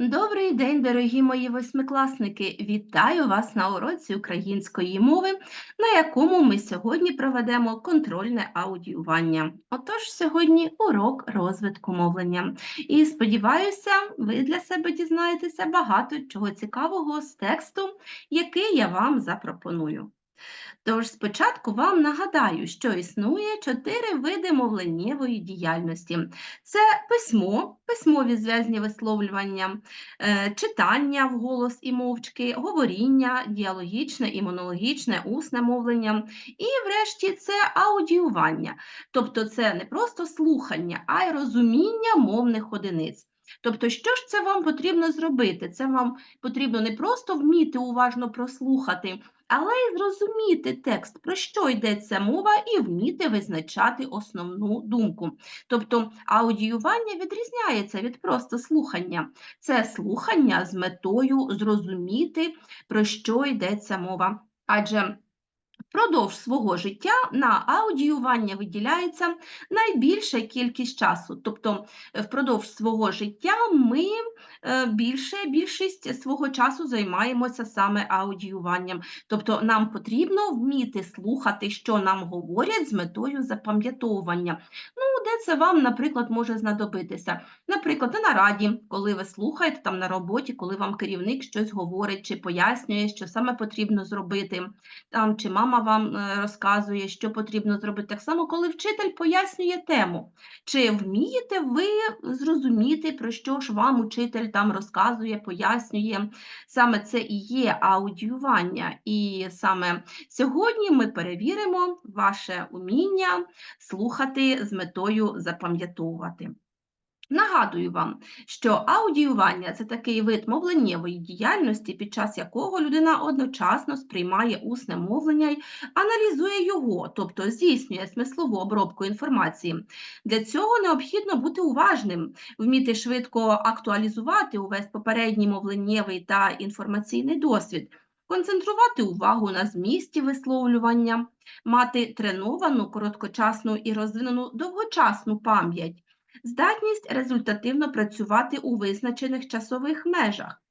Добрий день, дорогі мої восьмикласники! Вітаю вас на уроці української мови, на якому ми сьогодні проведемо контрольне аудіювання. Отож, сьогодні урок розвитку мовлення. І сподіваюся, ви для себе дізнаєтеся багато чого цікавого з тексту, який я вам запропоную. Тож спочатку вам нагадаю, що існує чотири види мовленнєвої діяльності: це письмо, письмові зв'язні висловлювання, е, читання вголос і мовчки, говоріння, діалогічне і монологічне, усне мовлення, і, врешті, це аудіювання. Тобто це не просто слухання, а й розуміння мовних одиниць. Тобто, що ж це вам потрібно зробити? Це вам потрібно не просто вміти уважно прослухати, але й зрозуміти текст, про що йдеться мова, і вміти визначати основну думку. Тобто аудіювання відрізняється від просто слухання. Це слухання з метою зрозуміти, про що йдеться мова. Адже Впродовж свого життя на аудіювання виділяється найбільша кількість часу. Тобто, впродовж свого життя ми Е, більше більшість свого часу займаємося саме аудіюванням. Тобто нам потрібно вміти слухати, що нам говорять з метою запам'ятовування. Ну, де це вам, наприклад, може знадобитися? Наприклад, на нараді, коли ви слухаєте там на роботі, коли вам керівник щось говорить чи пояснює, що саме потрібно зробити, там, чи мама вам е, розказує, що потрібно зробити. Так само, коли вчитель пояснює тему, чи вмієте ви зрозуміти, про що ж вам учитель там розказує, пояснює. Саме це і є аудіювання. І саме сьогодні ми перевіримо ваше уміння слухати з метою запам'ятовувати. Нагадую вам, що аудіювання це такий вид мовленнєвої діяльності, під час якого людина одночасно сприймає усне мовлення й аналізує його, тобто здійснює смислову обробку інформації. Для цього необхідно бути уважним, вміти швидко актуалізувати увесь попередній мовленнєвий та інформаційний досвід, концентрувати увагу на змісті висловлювання, мати треновану, короткочасну і розвинену довгочасну пам'ять здатність результативно працювати у визначених часових межах.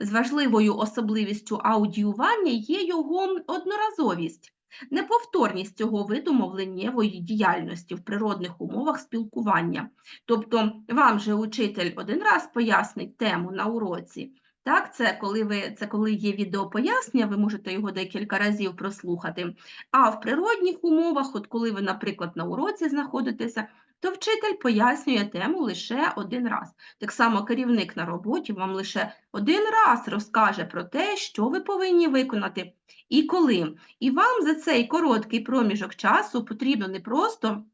З важливою особливістю аудіювання є його одноразовість. Неповторність цього виду мовленнєвої діяльності в природних умовах спілкування. Тобто, вам же учитель один раз пояснить тему на уроці. Так, це коли ви це коли є відеопояснення, ви можете його декілька разів прослухати. А в природних умовах, от коли ви, наприклад, на уроці знаходитеся, то вчитель пояснює тему лише один раз. Так само керівник на роботі вам лише один раз розкаже про те, що ви повинні виконати і коли. І вам за цей короткий проміжок часу потрібно не просто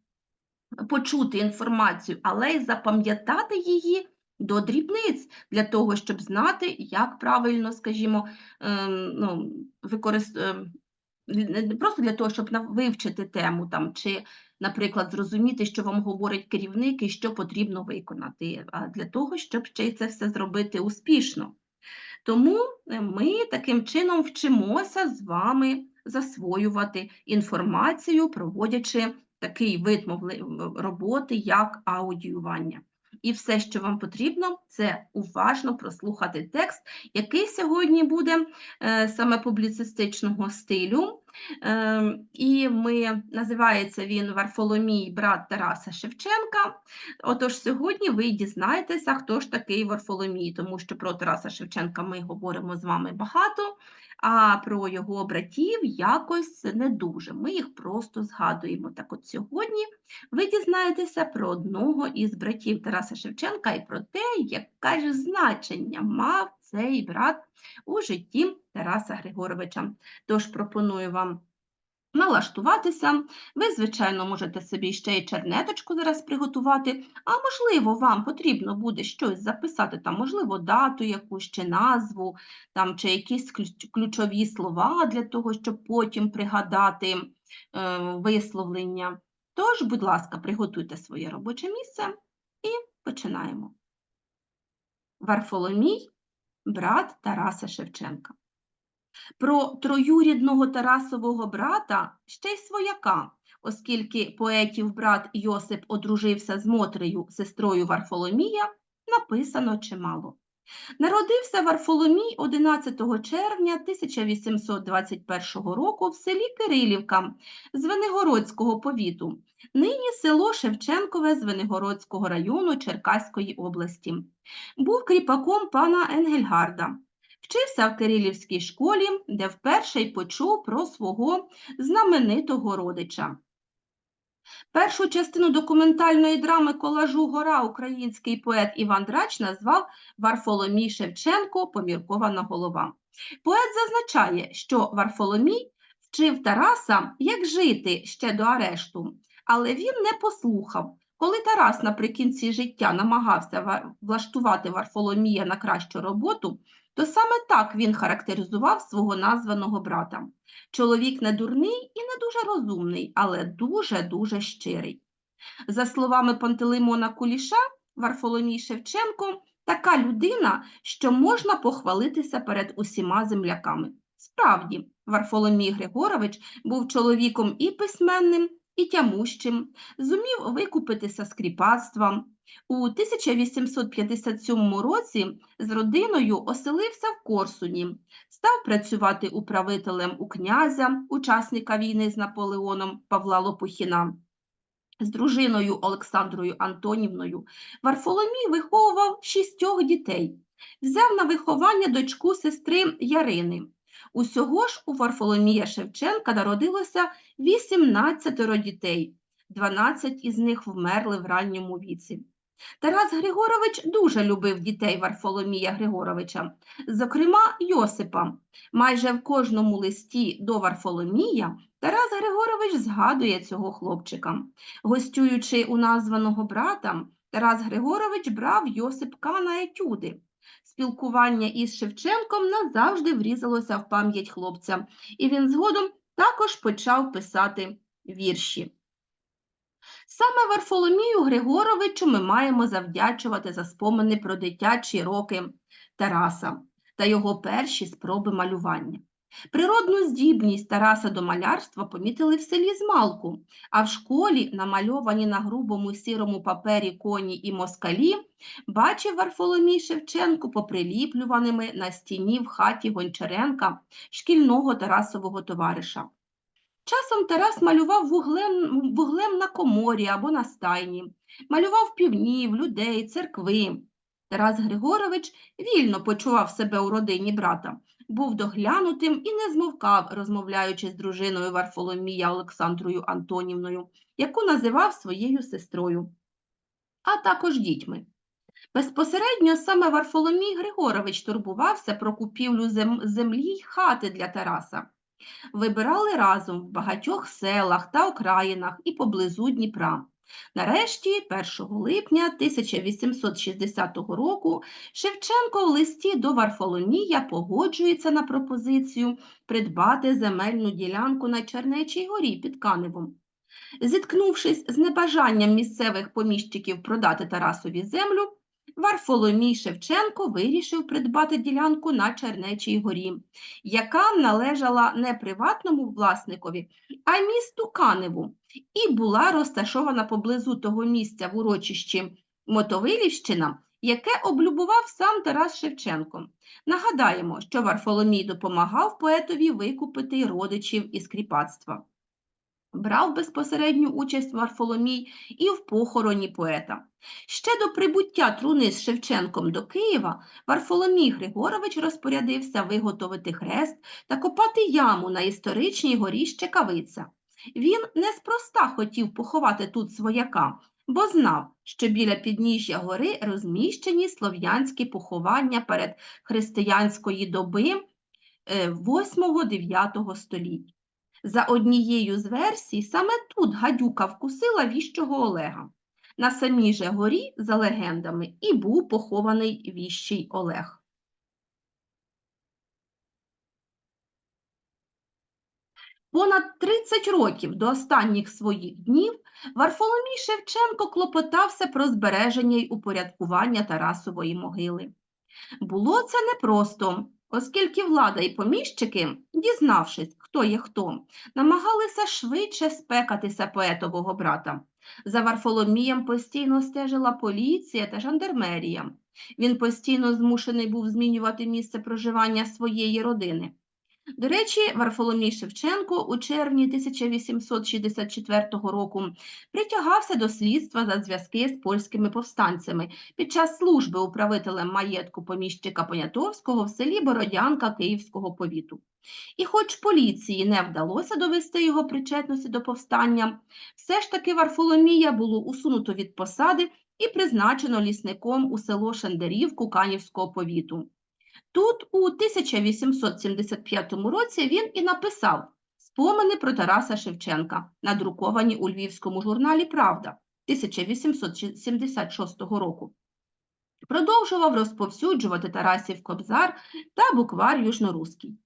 почути інформацію, але й запам'ятати її. До дрібниць для того, щоб знати, як правильно, скажімо, ем, ну, використ... Ем, просто для того, щоб вивчити тему там, чи наприклад, зрозуміти, що вам говорить керівник і що потрібно виконати, для того, щоб ще й це все зробити успішно. Тому е, ми таким чином вчимося з вами засвоювати інформацію, проводячи такий вид роботи, як аудіювання. І все, що вам потрібно, це уважно прослухати текст, який сьогодні буде е, саме публіцистичного стилю. Е, і ми називається він Варфоломій, брат Тараса Шевченка. Отож, сьогодні ви дізнаєтеся, хто ж такий Варфоломій, тому що про Тараса Шевченка ми говоримо з вами багато а про його братів якось не дуже. Ми їх просто згадуємо. Так от сьогодні ви дізнаєтеся про одного із братів Тараса Шевченка і про те, яке ж значення мав цей брат у житті Тараса Григоровича. Тож пропоную вам налаштуватися. Ви, звичайно, можете собі ще й чернеточку зараз приготувати, а можливо, вам потрібно буде щось записати, там, можливо, дату якусь чи назву, там, чи якісь ключові слова для того, щоб потім пригадати е, висловлення. Тож, будь ласка, приготуйте своє робоче місце і починаємо. Варфоломій, брат Тараса Шевченка. Про троюрідного Тарасового брата ще й свояка, оскільки поетів брат Йосип одружився з Мотрею, сестрою Варфоломія, написано чимало. Народився Варфоломій 11 червня 1821 року в селі Кирилівка Звенигородського повіту, нині село Шевченкове Звенигородського району Черкаської області. Був кріпаком пана Енгельгарда. Вчився в Кирилівській школі, де вперше й почув про свого знаменитого родича. Першу частину документальної драми колажу Гора український поет Іван Драч назвав Варфоломій Шевченко Поміркована голова. Поет зазначає, що Варфоломій вчив Тараса, як жити ще до арешту, але він не послухав. Коли Тарас наприкінці життя намагався влаштувати Варфоломія на кращу роботу, то саме так він характеризував свого названого брата. Чоловік не дурний і не дуже розумний, але дуже-дуже щирий. За словами Пантелеймона Куліша, Варфоломій Шевченко така людина, що можна похвалитися перед усіма земляками. Справді, Варфоломій Григорович був чоловіком і письменним, і тямущим, зумів викупитися з кріпацтва. У 1857 році з родиною оселився в Корсуні, став працювати управителем у князя, учасника війни з Наполеоном Павла Лопухіна. З дружиною Олександрою Антонівною Варфоломій виховував шістьох дітей, взяв на виховання дочку сестри Ярини. Усього ж у Варфоломія Шевченка народилося 18 дітей, 12 із них вмерли в ранньому віці. Тарас Григорович дуже любив дітей Варфоломія Григоровича, зокрема Йосипа. Майже в кожному листі до Варфоломія Тарас Григорович згадує цього хлопчика. Гостюючи у названого брата, Тарас Григорович брав Йосипка на етюди. Спілкування із Шевченком назавжди врізалося в пам'ять хлопця, і він згодом також почав писати вірші. Саме Варфоломію Григоровичу ми маємо завдячувати за спомини про дитячі роки Тараса та його перші спроби малювання. Природну здібність Тараса до малярства помітили в селі Змалку, а в школі, намальовані на грубому сірому папері коні і москалі, бачив Варфоломій Шевченко поприліплюваними на стіні в хаті Гончаренка, шкільного Тарасового товариша. Часом Тарас малював вуглем, вуглем на коморі або на стайні, малював півнів, людей, церкви. Тарас Григорович вільно почував себе у родині брата, був доглянутим і не змовкав, розмовляючи з дружиною Варфоломія Олександрою Антонівною, яку називав своєю сестрою, а також дітьми. Безпосередньо саме Варфоломій Григорович турбувався про купівлю зем- землі й хати для Тараса. Вибирали разом в багатьох селах та окраїнах і поблизу Дніпра. Нарешті, 1 липня 1860 року, Шевченко в листі до Варфоломія погоджується на пропозицію придбати земельну ділянку на Чернечій горі під Каневом. Зіткнувшись з небажанням місцевих поміщиків продати Тарасові землю, Варфоломій Шевченко вирішив придбати ділянку на Чернечій горі, яка належала не приватному власникові, а місту Каневу, і була розташована поблизу того місця в урочищі Мотовилівщина, яке облюбував сам Тарас Шевченко. Нагадаємо, що Варфоломій допомагав поетові викупити родичів із кріпацтва. Брав безпосередню участь Варфоломій і в похороні поета. Ще до прибуття труни з Шевченком до Києва Варфоломій Григорович розпорядився виготовити хрест та копати яму на історичній горі Щекавиця. Він неспроста хотів поховати тут свояка, бо знав, що біля підніжжя гори розміщені слов'янські поховання перед християнської доби е, 8-9 століть. За однією з версій, саме тут гадюка вкусила віщого Олега. На самій же горі, за легендами, і був похований віщий Олег. Понад 30 років до останніх своїх днів Варфоломій Шевченко клопотався про збереження й упорядкування Тарасової могили. Було це непросто, оскільки влада і поміщики, дізнавшись, хто є хто, намагалися швидше спекатися поетового брата. За Варфоломієм постійно стежила поліція та жандармерія. Він постійно змушений був змінювати місце проживання своєї родини. До речі, Варфоломій Шевченко у червні 1864 року притягався до слідства за зв'язки з польськими повстанцями під час служби управителем маєтку поміщика Понятовського в селі Бородянка Київського повіту. І хоч поліції не вдалося довести його причетності до повстання, все ж таки Варфоломія було усунуто від посади і призначено лісником у село Шендерівку Канівського повіту. Тут у 1875 році він і написав спомини про Тараса Шевченка, надруковані у львівському журналі Правда 1876 року. Продовжував розповсюджувати Тарасів Кобзар та буквар Южноруський.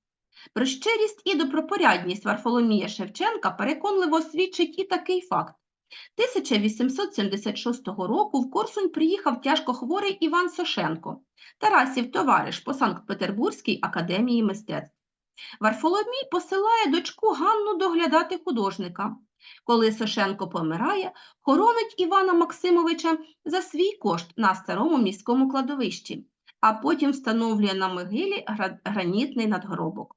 Про щирість і добропорядність Варфоломія Шевченка переконливо свідчить і такий факт. 1876 року в Корсунь приїхав тяжкохворий Іван Сошенко, Тарасів товариш по Санкт-Петербурзькій академії мистецтв. Варфоломій посилає дочку Ганну доглядати художника. Коли Сошенко помирає, хоронить Івана Максимовича за свій кошт на старому міському кладовищі, а потім встановлює на могилі гранітний надгробок.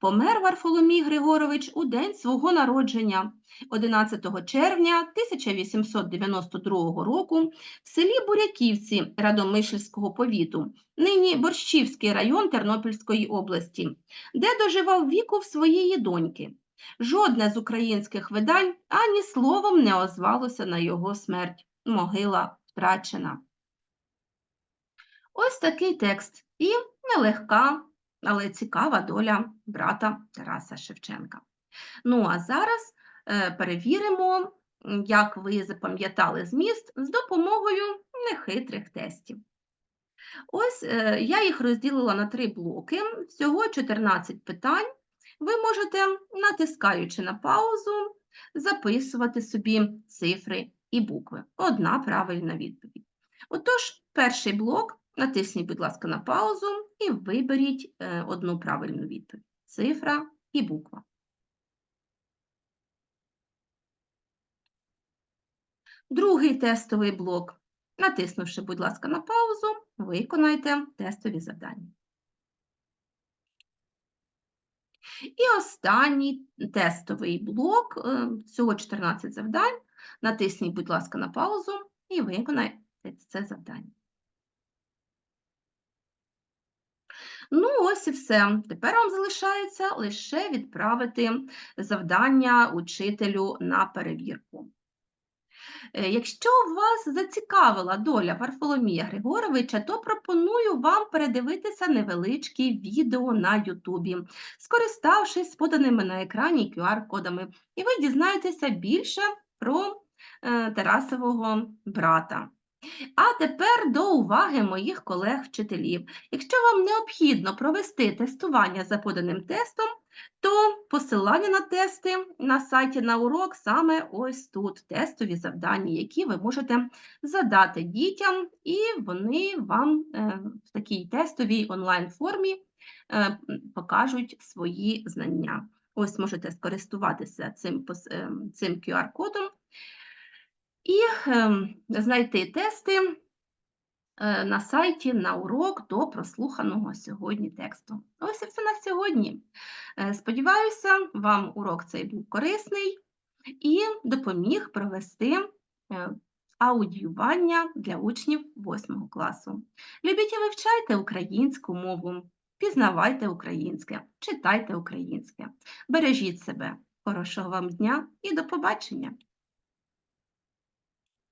Помер Варфоломій Григорович у день свого народження, 11 червня 1892 року в селі Буряківці Радомишльського повіту, нині Борщівський район Тернопільської області, де доживав віку в своєї доньки. Жодне з українських видань ані словом не озвалося на його смерть. Могила втрачена. Ось такий текст і нелегка, але цікава доля брата Тараса Шевченка. Ну а зараз е, перевіримо, як ви запам'ятали зміст з допомогою нехитрих тестів. Ось е, я їх розділила на три блоки, всього 14 питань. Ви можете, натискаючи на паузу, записувати собі цифри і букви. Одна правильна відповідь. Отож, перший блок натисніть, будь ласка, на паузу і виберіть е, одну правильну відповідь. Цифра і буква. Другий тестовий блок. Натиснувши, будь ласка, на паузу, виконайте тестові завдання. І останній тестовий блок, е, всього 14 завдань. Натисніть, будь ласка, на паузу і виконайте це завдання. Ну, ось і все. Тепер вам залишається лише відправити завдання учителю на перевірку. Е, Якщо вас зацікавила доля Варфоломія Григоровича, то пропоную вам передивитися невеличкі відео на Ютубі, скориставшись поданими на екрані QR-кодами, і ви дізнаєтеся більше про е, Тарасового брата. А тепер до уваги моїх колег-вчителів. Якщо вам необхідно провести тестування за поданим тестом, то посилання на тести на сайті на урок саме ось тут тестові завдання, які ви можете задати дітям, і вони вам е, в такій тестовій онлайн-формі е, покажуть свої знання. Ось можете скористуватися цим, ем, цим QR-кодом і ем, знайти тести е, на сайті на урок до прослуханого сьогодні тексту. Ось і все на сьогодні. Е, Сподіваюся, вам урок цей був корисний і допоміг провести е, аудіювання для учнів 8 класу. Любіть і вивчайте українську мову, пізнавайте українське, читайте українське, бережіть себе. Хорошого вам дня і до побачення!